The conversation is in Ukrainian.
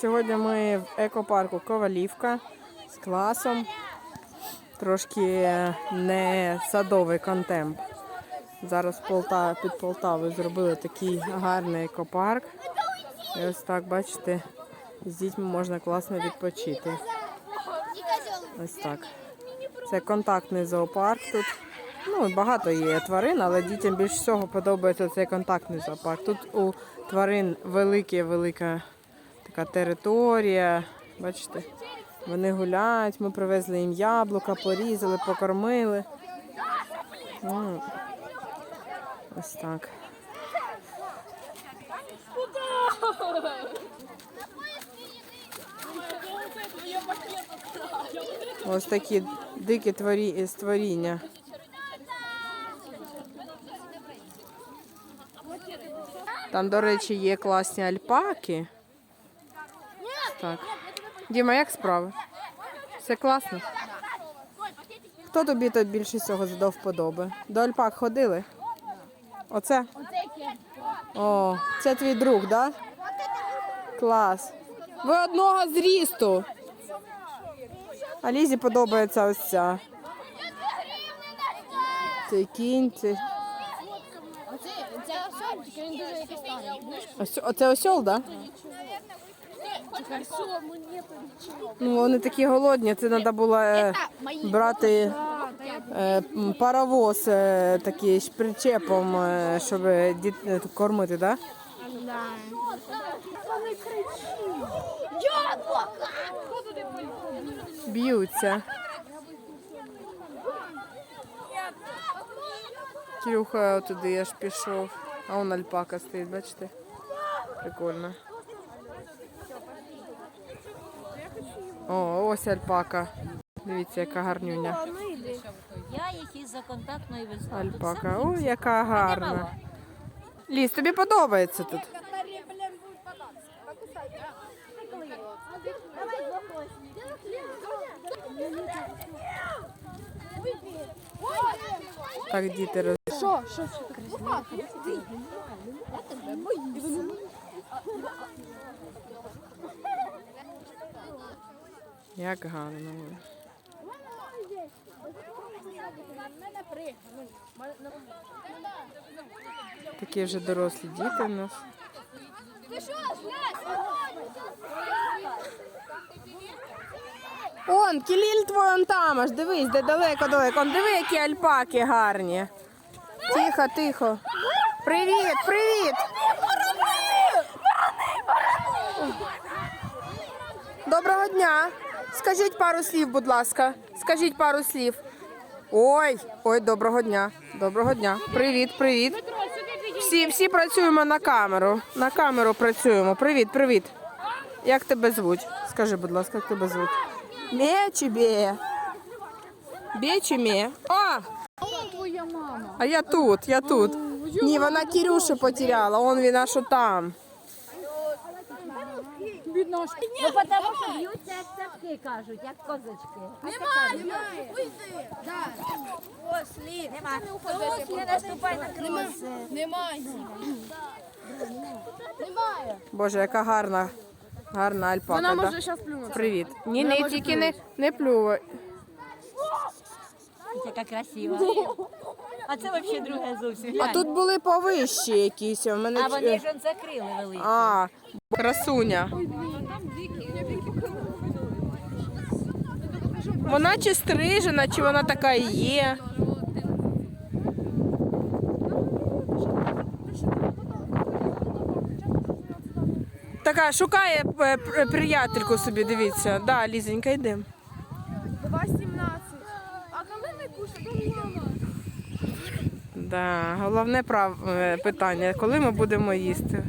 Сьогодні ми в екопарку Ковалівка з класом. Трошки не садовий контемп. Зараз в під Полтавою зробили такий гарний екопарк. І ось так, бачите, з дітьми можна класно відпочити. Ось так. Це контактний зоопарк тут. Ну, багато є тварин, але дітям більш всього подобається цей контактний зоопарк. Тут у тварин велика така територія. Бачите, вони гуляють. Ми привезли їм яблука, порізали, покормили. Ось так. Ось такі дикі творі... створіння. Там, до речі, є класні альпаки. Так. Діма, як справи? Все класно? Хто тобі тут більше всього до вподоби? До альпак ходили? Оце? О, це твій друг, так? Да? Клас. Ви одного зрісту. А Лізі подобається ось ця. Цей кінь, цей. Оце, це осьол, тільки він Ну, вони такі голодні, це треба було е, брати е, паровоз е, такий з причепом, щоб діт... кормити, так? Да? Б'ються. Кирюха туди аж пішов. А он альпака стоїть, бачите? Прикольно. О, ось альпака. Дивіться, яка гарнюня. Я їх із-за контактної везла. Альпака. О, яка гарна. Ліс, тобі подобається тут? Так діти роз... Що? Що? Як гарно. Такі вже дорослі діти у нас. Он, кіліль твой он там аж, дивись, де далеко-далеко. Он диви, які альпаки гарні. Тихо, тихо. Привіт, привіт. Доброго дня. Скажіть пару слів, будь ласка. Скажіть пару слів. Ой, ой, доброго дня. Доброго дня. Привіт, привіт. Всі, всі працюємо на камеру. На камеру працюємо. Привіт, привіт. Як тебе звуть? Скажи, будь ласка, як тебе звуть? Мє чи Бє? Бє чи Мє? А! А я тут, я тут. Ні, вона Кірюшу потеряла, он він аж там. Біднашка. Ну, тому що б'ються, як цапки кажуть, як козочки. Немає, немає. Уйди. Да. Ослі, нема. Ослі, не наступай на кроси. Немає. Немає. Боже, яка гарна, гарна альпака. Вона може зараз плюнути. Привіт. Ні, не тільки не, не плювай. Яка красива. А це взагалі друге зовсім. А тут були повищі якісь. У мене А вони ж он закрили великі. А, красуня. Вона чи стрижена, чи вона така і є. Така шукає е, пр- приятельку собі, дивіться. Да, Лізенька, йдемо. 2,17. А коли не кушає, то мама. Да, головне прав... е, питання, коли ми будемо їсти.